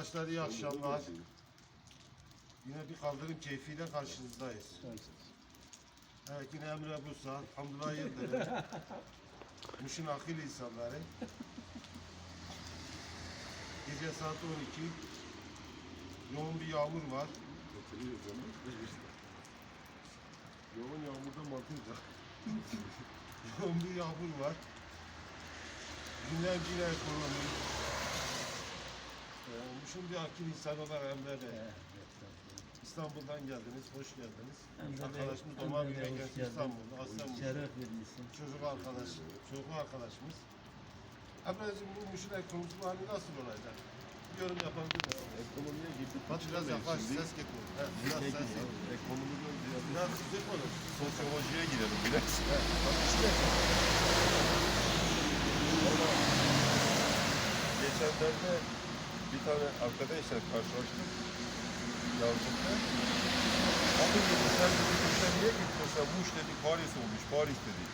Arkadaşlar iyi akşamlar. Yine bir kaldırım keyfiyle karşınızdayız. Evet yine Emre Bursa, Hamdullah Yıldırım, Muş'un akıl insanları. Gece saat 12. Yoğun bir yağmur var. Yoğun yağmurda mantıklı. Yoğun bir yağmur var. Gündem yine ekonomi. Muş'un bir akıl insanı olarak Emre Bey. İstanbul'dan geldiniz, hoş geldiniz. Arkadaşımız Domar Gün'e geldi İstanbul'da. Aslen Muş. Şeref vermişsin. Çocuk arkadaş, çocuk arkadaşımız. Emre'cim bu Muş'un ekonomisi bu hali nasıl olacak? Bir yorum yapabilir misin? Ekonomiye girdik. Bak biraz yaklaş, ses gitmiyor. He, biraz ses gitmiyor. Ekonomiden ziyade Biraz sıcak olur. sosyolojiye girelim biraz. Geçenlerde bir tane arkadaşla karşılaştık. Yalçın'da. Abi dedi sen dedi sen niye gitmiyorsun? Muş dedi Paris olmuş. Paris dedi.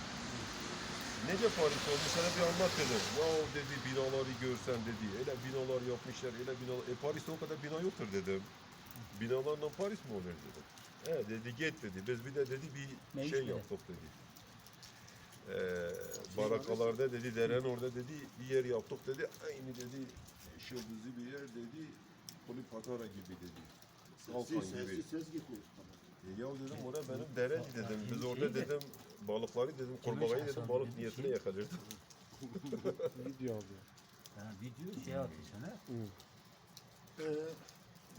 Nece Paris olmuş? Sana bir anlat dedim. Ya dedi binaları görsen dedi. Öyle binalar yapmışlar. Öyle binalar. E Paris'te o kadar bina yoktur dedim. Binalarla Paris mi olur dedim. He dedi git dedi. Biz bir de dedi bir Ne şey yaptık dedi. Ee, barakalarda dedi deren orada dedi bir yer yaptık dedi. Aynı dedi şıldızlı bir yer dedi. Polipatara gibi dedi. Salkan Ses, gibi. ses, ses gitmiyor. E, ya dedim orada benim derenci dedim. Biz orada dedim balıkları dedim kurbağayı dedim balık niyetine yakalırdık. Video alıyor. Ha, video şey atıyorsun ha. Ee,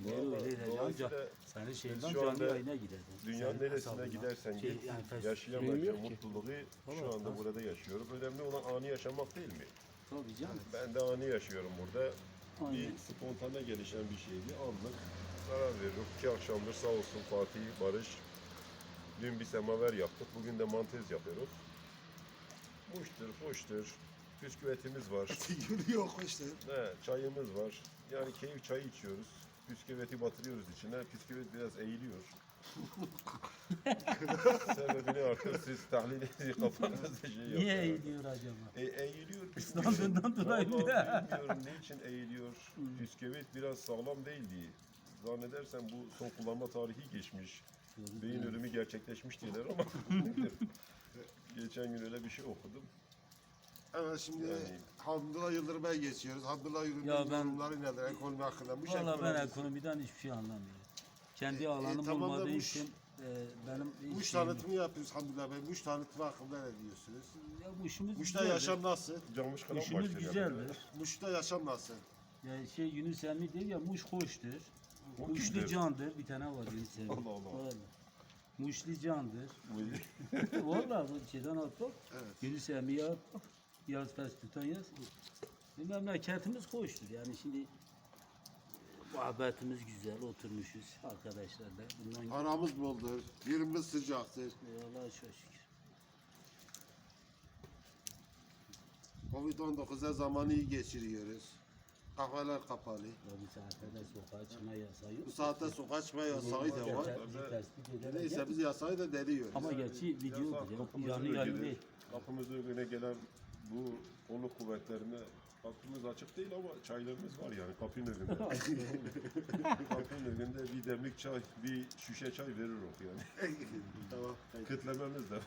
öyle Dolayısıyla. Senin şeyden şu anda canlı yayına gidelim. Dünyanın neresine gidersen Şey, git yani fes- yaşayamayacağın Bilmiyorum ki. mutluluğu şu anda burada yaşıyorum. Önemli olan anı yaşamak değil mi? Tabii canım. Ben de anı yaşıyorum burada. Aynen. Bir spontane gelişen bir şeydi. Anlık karar veriyorum. İki akşamdır sağ olsun Fatih, Barış. Dün bir semaver yaptık. Bugün de mantez yapıyoruz. Muştur, hoştur. Bisküvitimiz var. Yürüyor işte. He, çayımız var. Yani keyif çayı içiyoruz. Bisküviti batırıyoruz içine. Bisküvit biraz eğiliyor. Sebebini artık siz tahlil edin kafanızda şey yok. Niye yani. eğiliyor acaba? E, eğiliyor. İslandığından dolayı mı? Vallahi bilmiyorum ne için eğiliyor. Bisküvit biraz sağlam değildi. Zannedersem bu son kullanma tarihi geçmiş. Beyin ölümü gerçekleşmiş diyorlar ama geçen gün öyle bir şey okudum. Evet şimdi Yani- Hamdullah Yıldırım'a geçiyoruz. Hamdullah Yıldırım'ın Ya ben- yorumları nedir ekonomi hakkında? Bu Valla ben ekonomisi- ekonomiden hiçbir şey anlamıyorum. Kendi E, alanım tamam da olmadığı bu için e, benim şeyim yok. tanıtımı yapıyoruz Hamdullah Bey. Muş tanıtımı hakkında ne diyorsunuz? Ya Muş'umuz Muş'ta güzeldir. yaşam nasıl? Camış kalan Muş'umuz başlıyor güzeldir. Muş'ta yaşam nasıl? Ya şey Yunus Emre diyor ya Muş hoştur. O Muşlu kimdir? candır. Bir tane var Yunus Emre. Allah Allah. Vallahi. Muşlu candır. Bu- Valla bu şeyden attık. Evet. Yunus Emre'ye attık. Yaz tutan yaz. Bir memleketimiz hoştur. Yani şimdi muhabbetimiz güzel. Oturmuşuz arkadaşlarla. Bundan Aramız boldur. Yerimiz sıcaktır. Allah'a çok şükür. Covid-19'a zamanı iyi geçiriyoruz. Kahveler kapalı. Ya bu saatte de sokağa çıkma yasağı yok. Bu saatte sokağa çıkma yasağı da var. Bizi tespit ederek Neyse biz yasağı da deliyoruz. Ama gerçi videodur ya. Kapımızın Yani yayın önüne- değil. Kapımızın önüne gelen bu kolluk kuvvetlerine kapımız açık değil ama çaylarımız var yani kapının önünde. kapının önünde bir demlik çay, bir şişe çay verir o yani. tamam. Kıtlememiz de var.